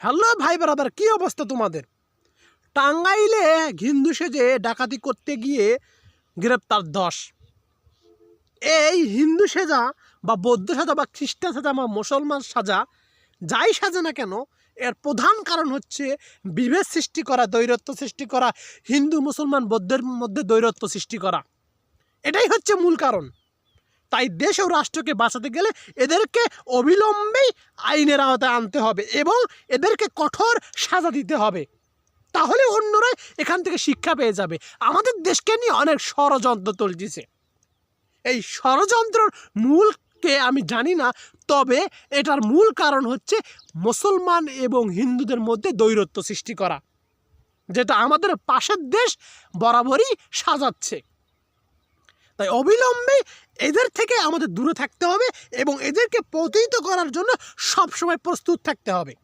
Hello ভাই brother, কি অবস্থা তোমাদের? টাঙ্গাইলে হিন্দু সেজে ডাকাতি করতে গিয়ে গ্রেপ্তার দশ। এই হিন্দু সেজা বা বৌদ্ধ সাজা বা খ্রিস্টান সাজা বা মুসলমান সাজা যাই সাজে না কেন, এর প্রধান কারণ হচ্ছে বিভেদ সৃষ্টি করা, দৈরত্ব সৃষ্টি করা, হিন্দু, মুসলমান, বৌদ্ধের মধ্যে দৈরত্ব সৃষ্টি করা। এটাই হচ্ছে মূল কারণ। তাই দেশ ও রাষ্ট্রকে বাঁচাতে গেলে এদেরকে অবিলম্বেই আইনের আওতায় আনতে হবে এবং এদেরকে কঠোর সাজা দিতে হবে। তাহলে অন্যরা এখান থেকে শিক্ষা পেয়ে যাবে। আমাদের দেশকে নিয়ে অনেক ষড়যন্ত্র চলছে এই ষড়যন্ত্রর মূলকে আমি জানি না, তবে এটার মূল কারণ হচ্ছে মুসলমান এবং হিন্দুদের মধ্যে দৈরত্ব সৃষ্টি করা, যেটা আমাদের পাশের দেশ বরাবরই সাজাচ্ছে। তাই অবিলম্বে এদের থেকে আমাদের দূরে থাকতে হবে এবং এদেরকে প্রতিহিত করার জন্য সবসময় প্রস্তুত থাকতে হবে।